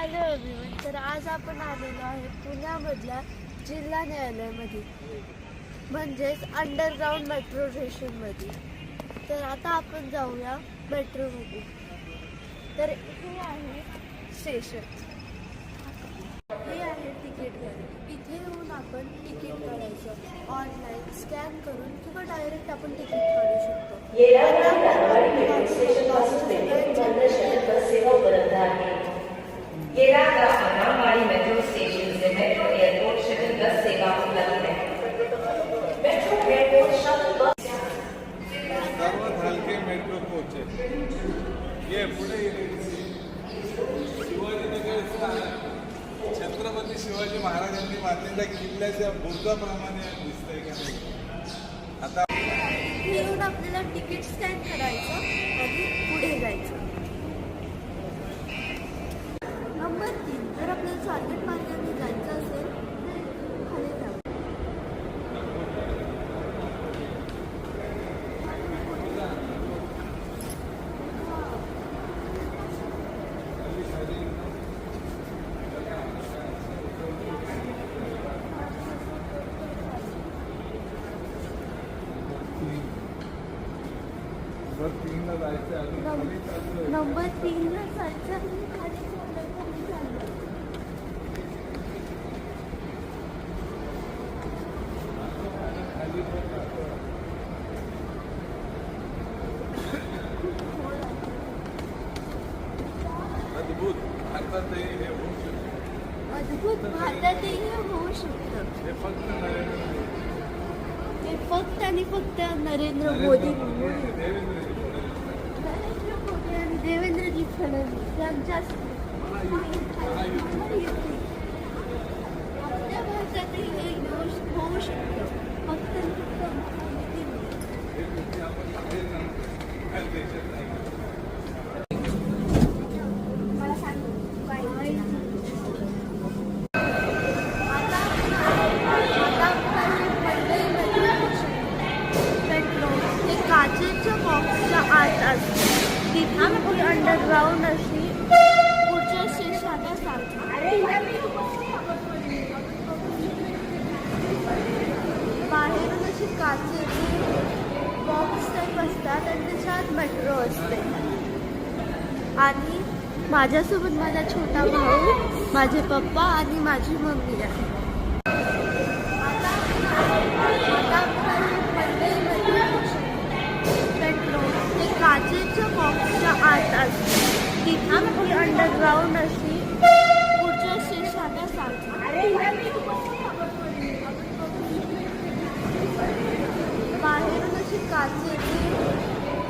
Hello अभिमन तर आज आपण आलेलो आहे पुण्यामधल्या जिल्हा न्यायालयामध्ये. म्हणजेच अंडरग्राऊंड मेट्रो स्टेशनमध्ये तर आता आपण जाऊया मेट्रोमध्ये तर हे आहे स्टेशन हे आहे तिकीट घर इथे येऊन आपण तिकीट काढायचं. ऑनलाईन स्कॅन करून किंवा डायरेक्ट आपण तिकीट काढू सर्वात हलके मेट्रो कोच ये पुढे शिवाजी शिवाजीनगर छत्रपती शिवाजी महाराजांनी बांधलेल्या किल्ल्याच्या बुर्जाप्रमाणे दिसतंय का नाही? आता आपल्याला तिकीट स्कॅन करायचं. नंबर तीनला जायचं आणि खाली चाललं खाली चाललं खाली पण जातोय. अद्भुत भारतातही हे होऊ शकतं हे फक्त नरेंद्र मोदी ते फक्त आणि फक्त नरेंद्र मोदी नरेंद्र देवेंद्र नरेंद्र मोदी आणि देवेंद्रजी फडणवीस यांच्या आपल्या भारतातही तिथून अंडरग्राऊंड अशी पुढच्या स्टेशनला बाहेरून अशी काचेचे बॉक्स टाईप असतात आणि त्याच्यात मेट्रो असते. आणि माझ्यासोबत माझा छोटा भाऊ माझे पप्पा आणि माझी मम्मी आहे आता आता आपण मंडई मेट्रो हे काचेच्या आत असते तिथून ती अंडरग्राऊंड अशी पुढच्या स्टेशनला बाहेरून अशी काचेचे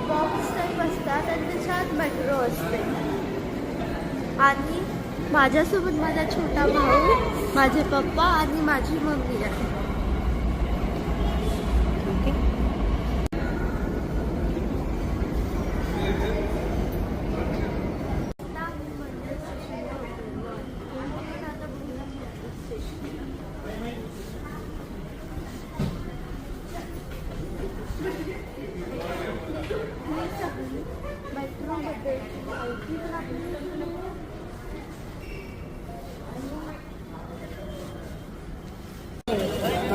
बॉक्स टाईप असतात आणि त्याच्यात मेट्रो असते. आणि माझ्यासोबत माझा छोटा भाऊ माझे पप्पा आणि माझी मम्मी आहे.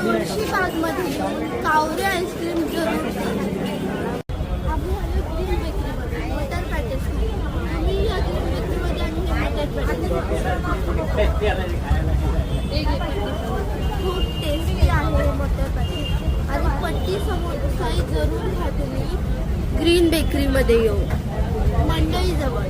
तुळशीबागमध्ये कावरे आईस्क्रीम जरूर आम्ही आलो ग्रीन बेकरीमध्ये मटर पॅटेस आणि या ग्रीन बेकरीमध्ये आम्ही मटर पॅटेस खूप टेस्टी आहे मटर पॅटेस आणि पट्टी समोसाही जरूर घ्या तुम्ही ग्रीन बेकरीमध्ये येऊ मंडई जवळ